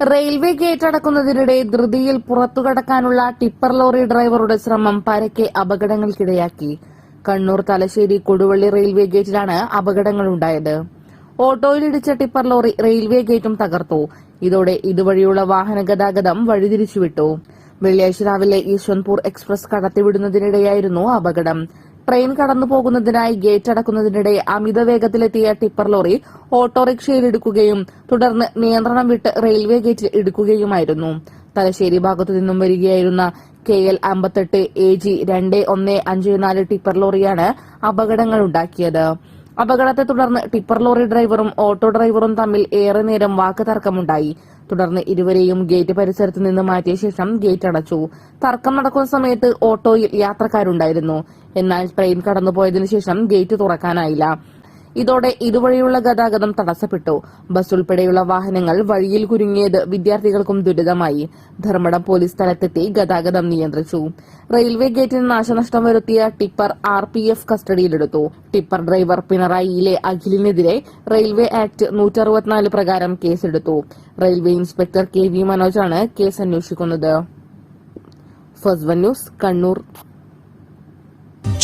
Railway gate അടക്കുന്നതിനിടെ ധൃതിയിൽ പുറത്തുകടക്കാനുള്ള tipper lorry ഡ്രൈവറുടെ ശ്രമം പരക്കെ അപകടങ്ങൾക്കിടയാക്കി. കണ്ണൂർ തലശ്ശേരി കൊടുവള്ളി റെയിൽവേ ഗേറ്റിലാണ് അപകടങ്ങളുണ്ടായത്. ഓട്ടോയിലിടിച്ച ടിപ്പർ ലോറി റെയിൽവേ ഗേറ്റും തകർത്തു. ഇതോടെ ഇതുവഴിയുള്ള വാഹന ഗതാഗതം വഴിതിരിച്ചുവിട്ടു. വെള്ളിയാഴ്ച രാവിലെ യശ്വന്ത്പൂർ എക്സ്പ്രസ് കടത്തിവിടുന്നതിനിടെയായിരുന്നു അപകടം. ട്രെയിൻ കടന്നു പോകുന്നതിനായി ഗേറ്റ് അടക്കുന്നതിനിടെ അമിത വേഗത്തിലെത്തിയ ടിപ്പർ ലോറി ഓട്ടോറിക്ഷയിൽ ഇടുക്കുകയും തുടർന്ന് നിയന്ത്രണം വിട്ട് റെയിൽവേ ഗേറ്റിൽ ഇടുക്കുകയുമായിരുന്നു. തലശ്ശേരി ഭാഗത്തു നിന്നും വരികയായിരുന്ന കെ എൽ അമ്പത്തെട്ട് എ ജി രണ്ട് ഒന്ന് അഞ്ച് നാല് ടിപ്പർ ലോറിയാണ് അപകടങ്ങളുണ്ടാക്കിയത് അപകടത്തെ തുടർന്ന് ടിപ്പർ ലോറി ഡ്രൈവറും ഓട്ടോ ഡ്രൈവറും തമ്മിൽ ഏറെ നേരം വാക്ക് തർക്കമുണ്ടായി തുടർന്ന് ഇരുവരെയും ഗേറ്റ് പരിസരത്ത് നിന്ന് മാറ്റിയ ശേഷം ഗേറ്റ് അടച്ചു. തർക്കം നടക്കുന്ന സമയത്ത് ഓട്ടോയിൽ യാത്രക്കാരുണ്ടായിരുന്നു. എന്നാൽ ട്രെയിൻ കടന്നുപോയതിനു ശേഷം ഗേറ്റ് തുറക്കാനായില്ല. ഇതോടെ ഇതുവഴിയുള്ള ഗതാഗതം തടസ്സപ്പെട്ടു. ബസ് ഉൾപ്പെടെയുള്ള വാഹനങ്ങൾ വഴിയിൽ കുരുങ്ങിയത് വിദ്യാർത്ഥികൾക്കും ദുരിതമായി. ധർമ്മടം പോലീസ് സ്ഥലത്തെത്തി ഗതാഗതം നിയന്ത്രിച്ചു. റെയിൽവേ ഗേറ്റിന് നാശനഷ്ടം വരുത്തിയ ടിപ്പർ ആർ പി എഫ് കസ്റ്റഡിയിലെടുത്തു. ടിപ്പർ ഡ്രൈവർ പിണറായിയിലെ അഖിലിനെതിരെ റെയിൽവേ ആക്ട് നൂറ്ററുപത്തിനാല് പ്രകാരം കേസെടുത്തു. റെയിൽവേ ഇൻസ്പെക്ടർ കെ വി മനോജാണ് കേസ് അന്വേഷിക്കുന്നത്. First one news Kannur.